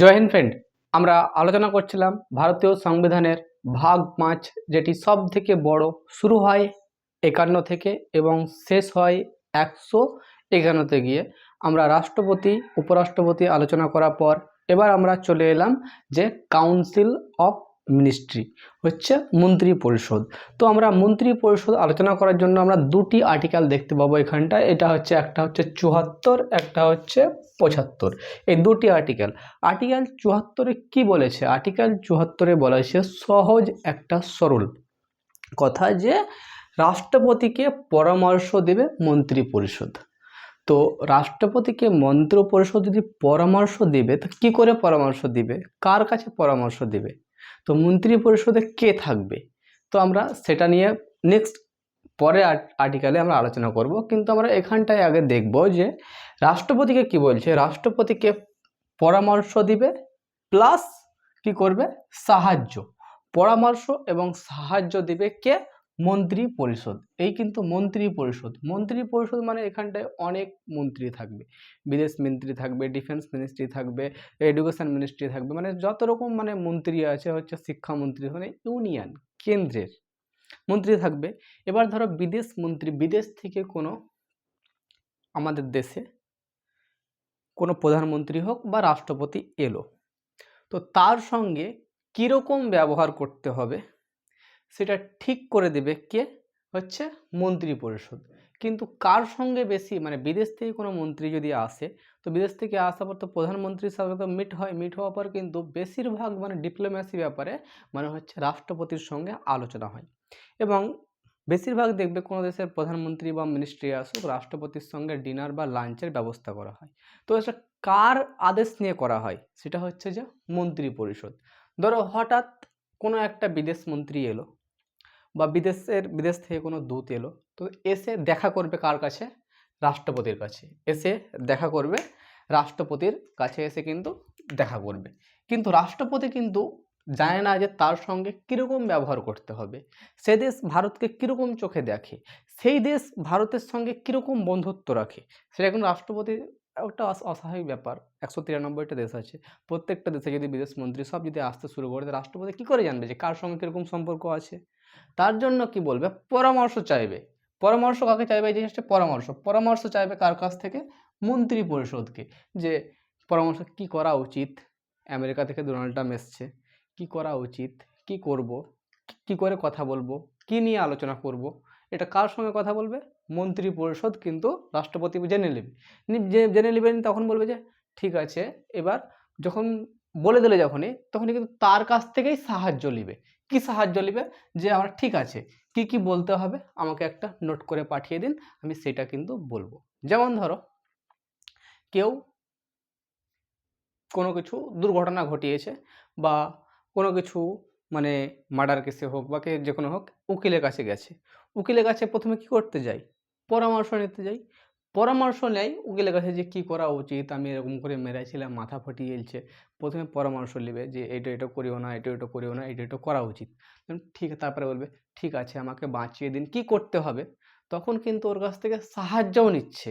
জয় Hind friend আমরা আলোচনা করছিলাম ভারতীয় সংবিধানের ভাগ পাঁচ, যেটি সব থেকে বড়, শুরু হয় একান্ন থেকে এবং শেষ হয় একশো একান্নতে গিয়ে। আমরা রাষ্ট্রপতি, উপরাষ্ট্রপতি আলোচনা করার পর এবার আমরা চলে এলাম যে কাউন্সিল অফ মিনিস্ট্রি হচ্ছে মন্ত্রী পরিষদ। তো আমরা মন্ত্রী পরিষদ আলোচনা করার জন্য আমরা দুটি আর্টিকেল দেখতে পাবো এখানটায়। এটা হচ্ছে, একটা হচ্ছে চুয়াত্তর, একটা হচ্ছে পঁচাত্তর। এই দুটি আর্টিকেল আর্টিকেল চুয়াত্তরে কি বলেছে? আর্টিকেল চুয়াত্তরে বলেছে, সহজ একটা সরল কথা যে রাষ্ট্রপতিকে পরামর্শ দেবে মন্ত্রী পরিষদ। তো রাষ্ট্রপতিকে মন্ত্র পরিষদ যদি পরামর্শ দিবে, তো কী করে পরামর্শ দিবে? কার কাছে পরামর্শ দিবে? তো মন্ত্রী পরিষদে কে থাকবে? তো আমরা সেটা নিয়ে নেক্সট পরে আর্টিকেলে আমরা আলোচনা করব। কিন্তু আমরা এখানটায় আগে দেখব যে রাষ্ট্রপতিকে কি বলছে? রাষ্ট্রপতিকে পরামর্শ দিবে প্লাস কি করবে? সাহায্য। পরামর্শ এবং সাহায্য দিবে কে? মন্ত্রী পরিষদ। এই কিন্তু মন্ত্রী পরিষদ। মন্ত্রী পরিষদ মানে এখানটায় অনেক মন্ত্রী থাকবে। বিদেশ মন্ত্রী থাকবে, ডিফেন্স মিনিস্ট্রি থাকবে, এডুকেশন মিনিস্ট্রি থাকবে। মানে যত রকম মানে মন্ত্রী আছে, হচ্ছে শিক্ষামন্ত্রী মানে ইউনিয়ন, কেন্দ্রের মন্ত্রী থাকবে। এবার ধরো বিদেশ মন্ত্রী, বিদেশ থেকে কোনো আমাদের দেশে কোনো প্রধানমন্ত্রী হোক বা রাষ্ট্রপতি এলো। তো তার সঙ্গে কীরকম ব্যবহার করতে হবে? সেটা ঠিক করে দেবে কে? হচ্ছে মন্ত্রী পরিষদ। কিন্তু কার সঙ্গে বেশি মানে বিদেশ থেকে কোনো মন্ত্রী যদি আসে, তো বিদেশ থেকে আসার পর তো প্রধানমন্ত্রীর সাথে তো মিট হয়। মিট হওয়ার পর কিন্তু বেশিরভাগ মানে ডিপ্লোম্যাসি ব্যাপারে মানে হচ্ছে রাষ্ট্রপতির সঙ্গে আলোচনা হয়। এবং বেশিরভাগ দেখবে কোনো দেশের প্রধানমন্ত্রী বা মিনিস্ট্রি আসুক, রাষ্ট্রপতির সঙ্গে ডিনার বা লাঞ্চের ব্যবস্থা করা হয়। তো এটা কার আদেশ নিয়ে করা হয়? সেটা হচ্ছে যে মন্ত্রী পরিষদ। ধরো হঠাৎ কোনো একটা বিদেশ মন্ত্রী এলো বা বিদেশের, বিদেশ থেকে কোনো দূত এলো, তো এসে দেখা করবে কার কাছে? রাষ্ট্রপতির কাছে। এসে দেখা করবে রাষ্ট্রপতির কাছে এসে কিন্তু দেখা করবে। কিন্তু রাষ্ট্রপতি কিন্তু জানে না যে তার সঙ্গে কীরকম ব্যবহার করতে হবে। সে দেশ ভারতকে কীরকম চোখে দেখে? সেই দেশ ভারতের সঙ্গে কীরকম বন্ধুত্ব রাখে? সেটা কিন্তু রাষ্ট্রপতি, একটা অস্বাভাবিক ব্যাপার। একশো তিরানব্বইটা দেশ আছে। প্রত্যেকটা দেশে যদি বিদেশ মন্ত্রী সব যদি আসতে শুরু করে রাষ্ট্রপতি কী করে জানবে যে কার সঙ্গে কীরকম সম্পর্ক আছে? তার জন্য কি বলবে? পরামর্শ চাইবে। পরামর্শ কাকে চাইবে এই জিনিসটা? পরামর্শ। পরামর্শ চাইবে কার কাছ থেকে? মন্ত্রী পরিষদকে যে পরামর্শ, কি করা উচিত? আমেরিকা থেকে ডোনাল্ড ট্রাম্প এসছে। কি করা উচিত? কি করব? কি করে কথা বলব? কি নিয়ে আলোচনা করব? এটা কার সঙ্গে কথা বলবে? মন্ত্রী পরিষদ কিন্তু রাষ্ট্রপতি জেনে নেবে। জেনে নেবেন তখন বলবে যে, ঠিক আছে, এবার যখন বলে দিলে যখনই, তখনই কিন্তু তার কাছ থেকেই সাহায্য নেবে। কি সাহায্য নেবে? যে আমার ঠিক আছে, কি কি বলতে হবে আমাকে একটা নোট করে পাঠিয়ে দিন, আমি সেটা কিন্তু বলব। যেমন ধরো, কেউ কোনো কিছু দুর্ঘটনা ঘটিয়েছে বা কোনো কিছু মানে মার্ডার কেসে হোক বা কে যে কোনো হোক, উকিলের কাছে গেছে। উকিলের কাছে প্রথমে কি করতে যাই? পরামর্শ নিতে যাই। পরামর্শ নেয়। উকিলের কাছে যে, কী করা উচিত? আমি এরকম করে মেরেছিলাম, মাথা ফাটিয়ে এলছে প্রথমে পরামর্শ নেবে যে, এটা এটা করিও না, এটা এটা করিও না, এটা এটা করা উচিত। ঠিক তারপরে বলবে, ঠিক আছে, আমাকে বাঁচিয়ে দিন, কি করতে হবে? তখন কিন্তু ওর কাছ থেকে সাহায্যও নিচ্ছে।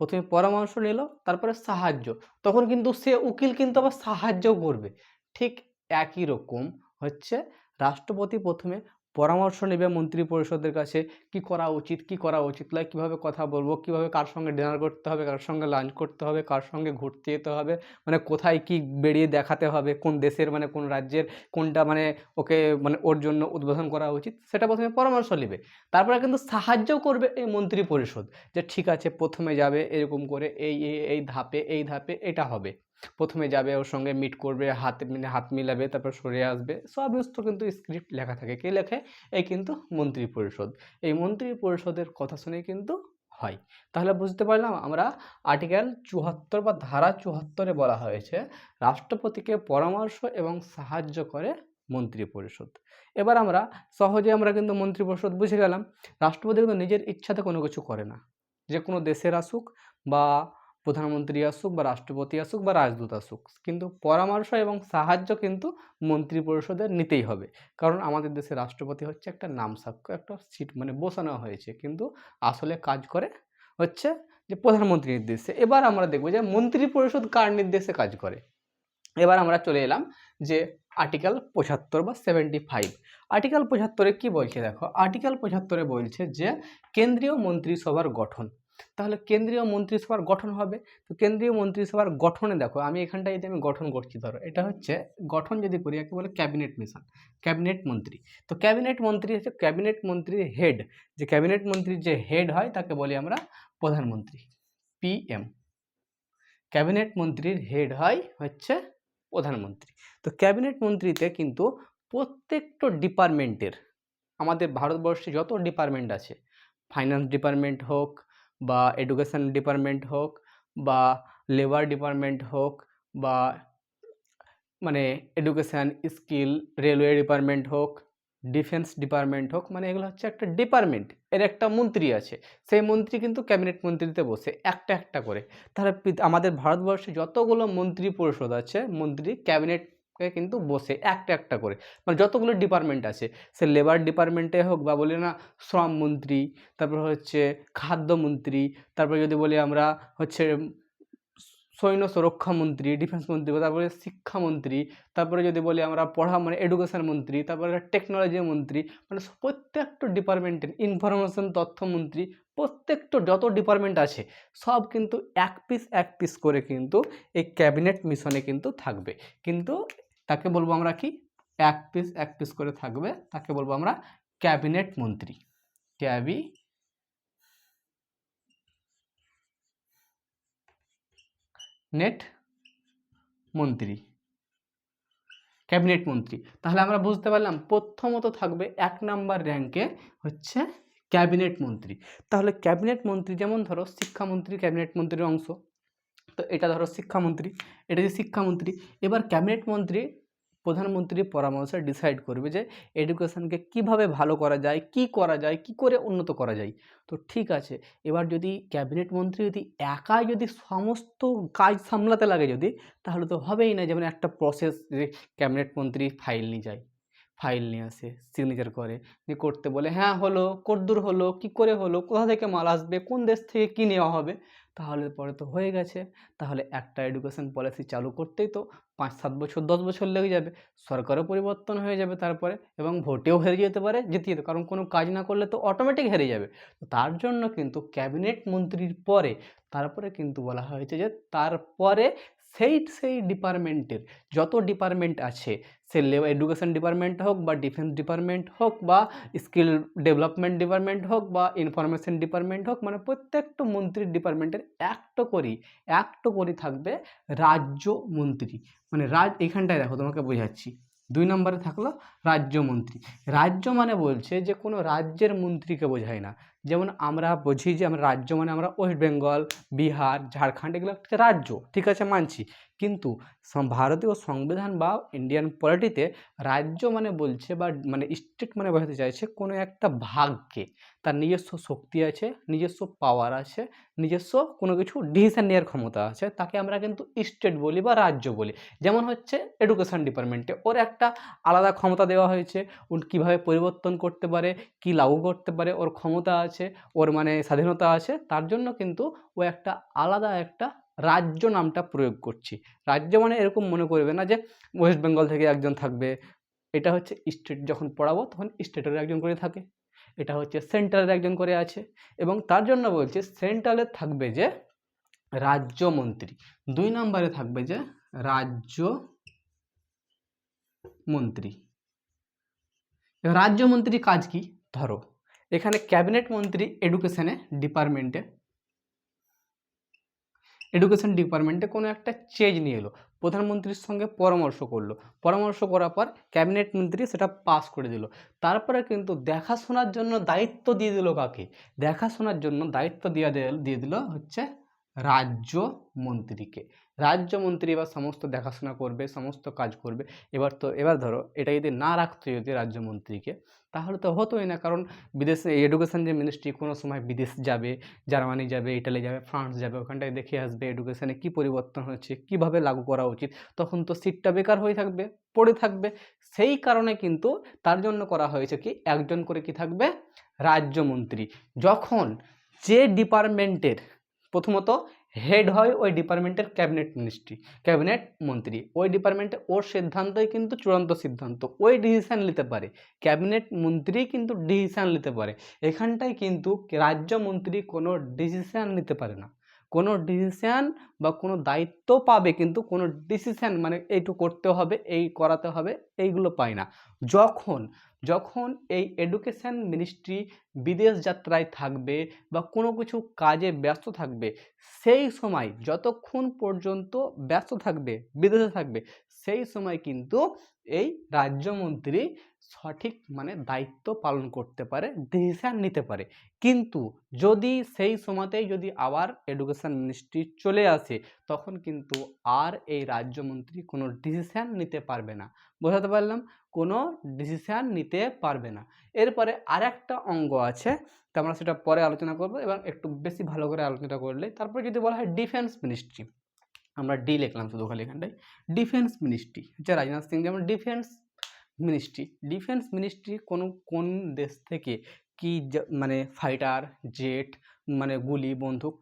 প্রথমে পরামর্শ নিল, তারপরে সাহায্য। তখন কিন্তু সে উকিল কিন্তু আবার সাহায্যও করবে। ঠিক একই রকম হচ্ছে। রাষ্ট্রপতি প্রথমে পরামর্শ নেবে মন্ত্রী পরিষদের কাছে, কি করা উচিত, কি করা উচিত নয় কীভাবে কথা বলব, কীভাবে কার সঙ্গে ডিনার করতে হবে, কার সঙ্গে লাঞ্চ করতে হবে, কার সঙ্গে ঘুরতে যেতে হবে মানে কোথায় কি বেরিয়ে দেখাতে হবে, কোন দেশের মানে কোন রাজ্যের কোনটা মানে ওকে মানে ওর জন্য উদ্বোধন করা উচিত, সেটা প্রথমে পরামর্শ নেবে। তারপরে কিন্তু সাহায্যও করবে এই মন্ত্রী পরিষদ যে ঠিক আছে, প্রথমে যাবে এরকম করে এই এই ধাপে এই ধাপে এটা হবে। প্রথমে যাবে, ওর সঙ্গে মিট করবে, হাতে মানে হাত মিলাবে, তারপর সরে আসবে। সমস্ত কিন্তু স্ক্রিপ্ট লেখা থাকে। কে লেখে? এই কিন্তু মন্ত্রী পরিষদ। এই মন্ত্রী পরিষদের কথা শুনে কিন্তু হয়। তাহলে বুঝতে পারলাম আমরা আর্টিকেল চুয়াত্তর বা ধারা চুয়াত্তরে বলা হয়েছে, রাষ্ট্রপতিকে পরামর্শ এবং সাহায্য করে মন্ত্রী পরিষদ। এবার আমরা সহজে আমরা কিন্তু মন্ত্রী পরিষদ বুঝে গেলাম। রাষ্ট্রপতি কিন্তু নিজের ইচ্ছাতে কোনো কিছু করে না। যে কোনো দেশের আসুক বা প্রধানমন্ত্রী আসুক বা রাষ্ট্রপতি আসুক বা রাজদূত আসুক, কিন্তু পরামর্শ এবং সাহায্য কিন্তু মন্ত্রী পরিষদের নিতেই হবে। কারণ আমাদের দেশে রাষ্ট্রপতি হচ্ছে একটা নাম সাক্ষ্য একটা সিট মানে বসানো হয়েছে। কিন্তু আসলে কাজ করে হচ্ছে যে প্রধানমন্ত্রী নির্দেশে এবার আমরা দেখব যে মন্ত্রী পরিষদ কার নির্দেশে কাজ করে। এবার আমরা চলে এলাম যে আর্টিকেল পঁচাত্তর বা সেভেন্টি ফাইভ। আর্টিকেল পঁচাত্তরে কি বলছে দেখো? আর্টিকেল পঁচাত্তরে বলছে যে কেন্দ্রীয় মন্ত্রিসভার গঠন। তাহলে কেন্দ্রীয় মন্ত্রিসভার গঠন হবে। তো কেন্দ্রীয় মন্ত্রিসভার গঠনে দেখো, আমি এখানটায় যদি আমি গঠন করছি ধরো, এটা হচ্ছে গঠন যদি করি, একে বলে ক্যাবিনেট মিশন, ক্যাবিনেট মন্ত্রী। তো ক্যাবিনেট মন্ত্রী হচ্ছে, ক্যাবিনেট মন্ত্রীর হেড, যে ক্যাবিনেট মন্ত্রীর যে হেড হয়, তাকে বলি আমরা প্রধানমন্ত্রী পিএম ক্যাবিনেট মন্ত্রীর হেড হয় হচ্ছে প্রধানমন্ত্রী। তো ক্যাবিনেট মন্ত্রীতে কিন্তু প্রত্যেকটা ডিপার্টমেন্টের, আমাদের ভারতবর্ষে যত ডিপার্টমেন্ট আছে, ফাইন্যান্স ডিপার্টমেন্ট হোক বা এডুকেশন ডিপার্টমেন্ট হোক বা লেবার ডিপার্টমেন্ট হোক বা মানে এডুকেশান স্কিল রেলওয়ে ডিপার্টমেন্ট হোক ডিফেন্স ডিপার্টমেন্ট হোক মানে এগুলো হচ্ছে একটা ডিপার্টমেন্ট এর একটা মন্ত্রী আছে। সেই মন্ত্রী কিন্তু ক্যাবিনেট মন্ত্রীতে বসে একটা একটা করে। পৃথ- আমাদের ভারতবর্ষে যতগুলো মন্ত্রী পরিষদ আছে, মন্ত্রী ক্যাবিনেটে কিন্তু বসে একটা একটা করে। মানে যতগুলো ডিপার্টমেন্ট আছে, সে লেবার ডিপার্টমেন্টে হোক বা বলি না, শ্রম মন্ত্রী, তারপর হচ্ছে খাদ্যমন্ত্রী তারপর যদি বলি আমরা হচ্ছে সৈন্য সুরক্ষা মন্ত্রী ডিফেন্স মন্ত্রী, তারপরে শিক্ষামন্ত্রী তারপরে যদি বলি আমরা পড়া মানে এডুকেশন মন্ত্রী, তারপরে টেকনোলজি মন্ত্রী মানে প্রত্যেকটা ডিপার্টমেন্টের ইনফরমেশন তথ্যমন্ত্রী প্রত্যেকটা যত ডিপার্টমেন্ট আছে, সব কিন্তু এক পিস এক পিস করে কিন্তু এই ক্যাবিনেট মিশনে কিন্তু থাকবে। কিন্তু তাকে বলব আমরা কি? এক পিস এক পিস করে থাকবে। তাকে বলব আমরা ক্যাবিনেট মন্ত্রী। ক্যাবি নেট মন্ত্রী। ক্যাবিনেট মন্ত্রী। তাহলে আমরা বুঝতে পারলাম প্রথমত থাকবে এক নাম্বার র্যাঙ্কে হচ্ছে ক্যাবিনেট মন্ত্রী। তাহলে ক্যাবিনেট মন্ত্রী যেমন ধরো শিক্ষামন্ত্রী ক্যাবিনেট মন্ত্রীর অংশ। তো এটা ধরো শিক্ষামন্ত্রী, এটা যে শিক্ষামন্ত্রী, এবার ক্যাবিনেট মন্ত্রী, প্রধানমন্ত্রীর পরামর্শে ডিসাইড করবে যে এডুকেশনকে কীভাবে ভালো করা যায়, কি করা যায়, কি করে উন্নত করা যায়। তো ঠিক আছে, এবার যদি ক্যাবিনেট মন্ত্রী যদি একাই যদি সমস্ত কাজ সামলাতে লাগে যদি, তাহলে তো হবেই না যেমন একটা প্রসেস যে ক্যাবিনেট মন্ত্রী ফাইল নিয়ে যায়। ফাইল নিয়ে আসে সিগনেচার করে। নিয়ে করতে বলে হ্যাঁ হলো, কদ্দূর হলো, কি করে হলো, কোথা থেকে মাল আসবে, কোন দেশ থেকে কী নেওয়া হবে? তাহলে পরে তো হয়ে গেছে। তাহলে একটা এডুকেশন পলিসি চালু করতেই তো পাঁচ, সাত বছর, দশ বছর লেগে যাবে। সরকারও পরিবর্তন হয়ে যাবে তারপরে এবং ভোটেও হেরে যেতে পারে জিতে যেতে কারণ কোনো কাজ না করলে তো অটোমেটিক হেরে যাবে। তো তার জন্য কিন্তু ক্যাবিনেট মন্ত্রীর পরে, তারপরে কিন্তু বলা হয়েছে যে তারপরে সেই সেই ডিপার্টমেন্টের যত ডিপার্টমেন্ট আছে, সে এডুকেশন ডিপার্টমেন্ট হোক বা ডিফেন্স ডিপার্টমেন্ট হোক বা স্কিল ডেভেলপমেন্ট ডিপার্টমেন্ট হোক বা ইনফরমেশন ডিপার্টমেন্ট হোক মানে প্রত্যেকটা মন্ত্রীর ডিপার্টমেন্টের একটা করেই একটা করে থাকবে রাজ্য মন্ত্রী। মানে রাজ, এখানটায় দেখো তোমাকে বোঝাচ্ছি। দুই নম্বরে থাকল রাজ্যমন্ত্রী রাজ্য মানে বলছে যে কোনো রাজ্যের মন্ত্রীকে বোঝায় না। যেমন আমরা বুঝি যে আমরা রাজ্য মানে আমরা ওয়েস্ট বেঙ্গল বিহার ঝাড়খণ্ড এগুলো একটা রাজ্য, ঠিক আছে, মানছি। কিন্তু ভারতীয় সংবিধান বা ইন্ডিয়ান পলিটিতে রাজ্য মানে বলছে বা মানে স্টেট মানে বোঝাতে চাইছে কোনো একটা ভাগকে। তার নিজস্ব শক্তি আছে, নিজস্ব পাওয়ার আছে, নিজস্ব কোনো কিছু ডিসিশন নেওয়ার ক্ষমতা আছে, তাকে আমরা কিন্তু স্টেট বলি বা রাজ্য বলি। যেমন হচ্ছে এডুকেশন ডিপার্টমেন্টে ওর একটা আলাদা ক্ষমতা দেওয়া হয়েছে ও কীভাবে পরিবর্তন করতে পারে, কি লাগু করতে পারে, ওর ক্ষমতা আছে, ওর মানে স্বাধীনতা আছে, তার জন্য কিন্তু ও একটা আলাদা একটা রাজ্য নামটা প্রয়োগ করছি। রাজ্য মানে এরকম মনে করবে না যে ওয়েস্ট বেঙ্গল থেকে একজন থাকবে। এটা হচ্ছে স্টেট যখন পড়াবো তখন স্টেটের একজন করে থাকে। এটা হচ্ছে সেন্ট্রালের একজন করে আছে। এবং তার জন্য বলছে সেন্ট্রালে থাকবে যে রাজ্যমন্ত্রী দুই নম্বরে থাকবে যে রাজ্য মন্ত্রী। রাজ্যমন্ত্রী কাজ কি? ধরো এখানে ক্যাবিনেট মন্ত্রী এডুকেশনে ডিপার্টমেন্টে, এডুকেশন ডিপার্টমেন্টে কোনো একটা চেঞ্জ নিয়ে এলো। প্রধানমন্ত্রীর সঙ্গে পরামর্শ করল। পরামর্শ করার পর ক্যাবিনেট মন্ত্রী সেটা পাস করে দিল। তারপরে কিন্তু দেখাশোনার জন্য দায়িত্ব দিয়ে দিল কাকে? দেখাশোনার জন্য দায়িত্ব দিয়ে দিয়ে দিল হচ্ছে রাজ্য মন্ত্রীকে। রাজ্য মন্ত্রী এবার সমস্ত দেখাশোনা করবে, সমস্ত কাজ করবে। এবার তো, এবার ধরো, এটা যদি না রাখতো যদি রাজ্যমন্ত্রীকে তাহলে তো হতোই না। কারণ বিদেশে এডুকেশন যে মিনিস্ট্রি কোনো সময় বিদেশ যাবে, জার্মানি যাবে, ইটালি যাবে, ফ্রান্স যাবে, ওখানটায় দেখে আসবে এডুকেশানে কী পরিবর্তন হচ্ছে, কীভাবে লাগু করা উচিত। তখন তো সিটটা বেকার হয়ে থাকবে, পড়ে থাকবে। সেই কারণে কিন্তু তার জন্য করা হয়েছে কি, একজন করে কি থাকবে? রাজ্যমন্ত্রী যখন যে ডিপার্টমেন্টের প্রথমত, হেড হয় ওই ডিপার্টমেন্টের ক্যাবিনেট মিনিস্ট্রি, ক্যাবিনেট মন্ত্রী। ওই ডিপার্টমেন্টে ওর সিদ্ধান্তই কিন্তু চূড়ান্ত সিদ্ধান্ত। ওই ডিসিশান নিতে পারে। ক্যাবিনেট মন্ত্রী কিন্তু ডিসিশান নিতে পারে। এখানটায় কিন্তু রাজ্য মন্ত্রী কোনো ডিসিশান নিতে পারে না। কোনো ডিসিশান বা কোনো দায়িত্ব পাবে কিন্তু কোনো ডিসিশান মানে এইটু করতে হবে, এই করাতে হবে, এইগুলো পায় না। যখন যখন এই এডুকেশন মিনিস্ট্রি বিদেশ যাত্রায় থাকবে বা কোনো কিছু কাজে ব্যস্ত থাকবে, সেই সময় যতক্ষণ পর্যন্ত ব্যস্ত থাকবে, বিদেশে থাকবে, সেই সময় কিন্তু এই রাজ্যমন্ত্রী সঠিক মানে দায়িত্ব পালন করতে পারে ডিসিশান নিতে পারে। কিন্তু যদি সেই সময়তেই যদি আবার এডুকেশন মিনিস্ট্রি চলে আসে, তখন কিন্তু আর এই রাজ্যমন্ত্রী কোনো ডিসিশান নিতে পারবে না। বোঝাতে পারলাম? কোনো ডিসিশান নিতে পারবে না। এরপরে আরেকটা অঙ্গ আছে, তো আমরা সেটা পরে আলোচনা করব এবং একটু বেশি ভালো করে আলোচনা করলে, তারপরে যদি বলা হয় ডিফেন্স মিনিস্ট্রি আমরা ডি লিখলাম শুধু খালি এখানটায় ডিফেন্স মিনিস্ট্রি হচ্ছে রাজনাথ সিং যেমন ডিফেন্স মিনিস্ট্রি ডিফেন্স মিনিস্ট্রি কোন কোন দেশ থেকে কি মানে ফাইটার জেট মানে গুলি, বন্দুক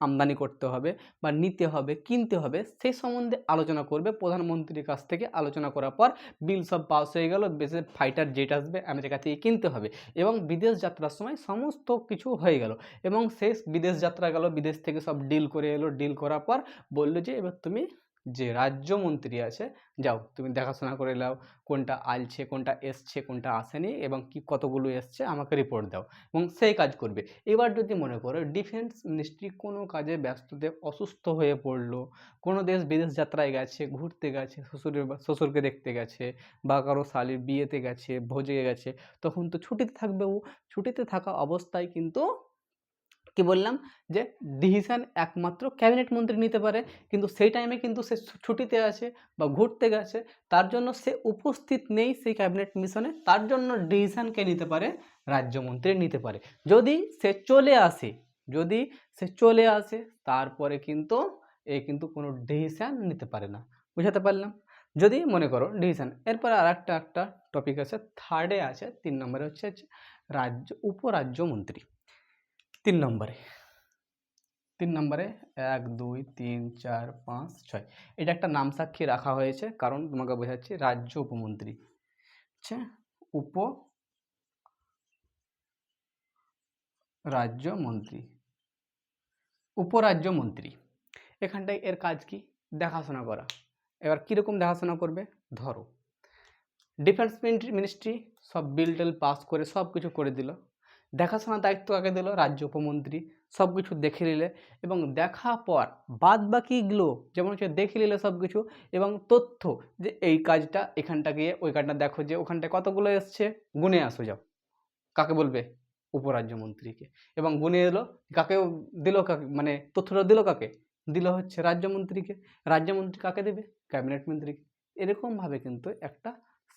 আমদানি করতে হবে বা নিতে হবে, কিনতে হবে, সেই সম্বন্ধে আলোচনা করবে। প্রধানমন্ত্রীর কাছ থেকে আলোচনা করার পর বিল সব পাস হয়ে গেল বেশি ফাইটার জেট আসবে, আমেরিকা থেকে কিনতে হবে এবং বিদেশ যাত্রার সময় সমস্ত কিছু হয়ে গেল এবং শেষ বিদেশ যাত্রা গেল, বিদেশ থেকে সব ডিল করে এলো। ডিল করার পর বলল যে, এবার তুমি যে রাজ্যমন্ত্রী আছে, যাও তুমি দেখাশোনা করে নাও কোনটা আলছে, কোনটা এসছে, কোনটা আসেনি এবং কি কতগুলো এসছে আমাকে রিপোর্ট দাও এবং সেই কাজ করবে। এবার যদি মনে করো ডিফেন্স মিনিস্ট্রি কোনো কাজে ব্যস্ততে অসুস্থ হয়ে পড়ল, কোনো দেশ বিদেশ যাত্রায় গেছে, ঘুরতে গেছে, শ্বশুরের শ্বশুরকে দেখতে গেছে বা কারও শালির বিয়েতে গেছে, ভোজে গেছে, তখন তো ছুটিতে থাকবে ও। ছুটিতে থাকা অবস্থায় কিন্তু কি বললাম? যে ডিসিশন একমাত্র ক্যাবিনেট মন্ত্রী নিতে পারে। কিন্তু সেই টাইমে কিন্তু সে ছুটিতে আছে বা ঘুরতে গেছে, তার জন্য সে উপস্থিত নেই সেই ক্যাবিনেট মিশনে তার জন্য ডিসিশন কে নিতে পারে? রাজ্যমন্ত্রী নিতে পারে। যদি সে চলে আসে, যদি সে চলে আসে, তারপরে কিন্তু এ কিন্তু কোনো ডিসিশন নিতে পারে না। বুঝাতে পারলাম? যদি মনে করো ডিসিশন এরপরে আর একটা একটা টপিক আছে থার্ডে আছে, তিন নম্বরে হচ্ছে রাজ্য, উপরাজ্যমন্ত্রী। তিন নম্বরে। তিন নম্বরে এক, দুই, তিন, চার, পাঁচ, ছয়। এটা একটা নাম সাক্ষী রাখা হয়েছে, কারণ তোমাকে বোঝাচ্ছি রাজ্য উপমন্ত্রী। আচ্ছা উপ রাজ্যমন্ত্রী উপরাজ্যমন্ত্রী এখানটায় এর কাজ কি? দেখাশোনা করা। এবার কীরকম দেখাশোনা করবে? ধরো। ডিফেন্স মিনিস্ট্রি সব বিল টিল পাস করে সব কিছু করে দিল। দেখাশোনার দায়িত্ব কাকে দিল রাজ্য উপমন্ত্রী সব কিছু দেখে নিলে এবং দেখা পর বাদ বাকিগুলো যেমন হচ্ছে দেখে নিলে সব কিছু এবং তথ্য যে এই কাজটা এখানটা গিয়ে, ওই কাজটা দেখো যে ওখানটায় কতগুলো এসছে, গুনে আসো যাও। কাকে বলবে? উপরাজ্যমন্ত্রীকে। এবং গুনে এলো, কাকে দিল কাকে মানে তথ্যটা দিল কাকে? দিল হচ্ছে রাজ্যমন্ত্রীকে। রাজ্যমন্ত্রী কাকে দেবে? ক্যাবিনেট মন্ত্রীকে। এরকমভাবে কিন্তু একটা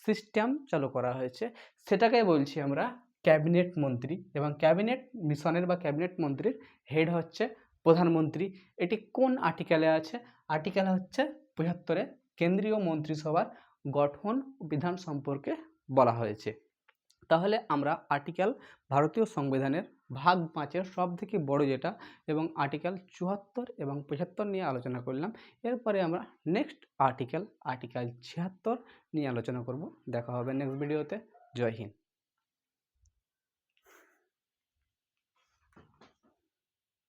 সিস্টেম চালু করা হয়েছে। সেটাকে বলছি আমরা ক্যাবিনেট মন্ত্রী এবং ক্যাবিনেট মিশনের বা ক্যাবিনেট মন্ত্রীর হেড হচ্ছে প্রধানমন্ত্রী। এটি কোন আর্টিকেলে আছে? আর্টিকেল হচ্ছে পঁচাত্তরে কেন্দ্রীয় মন্ত্রিসভার গঠন বিধান সম্পর্কে বলা হয়েছে। তাহলে আমরা আর্টিকেল ভারতীয় সংবিধানের ভাগ পাঁচের সব থেকে বড় যেটা এবং আর্টিকেল চুয়াত্তর এবং পঁচাত্তর নিয়ে আলোচনা করলাম। এরপরে আমরা নেক্সট আর্টিকেল আর্টিকেল ছিয়াত্তর নিয়ে আলোচনা করব। দেখা হবে নেক্সট ভিডিওতে। জয় হিন্দ।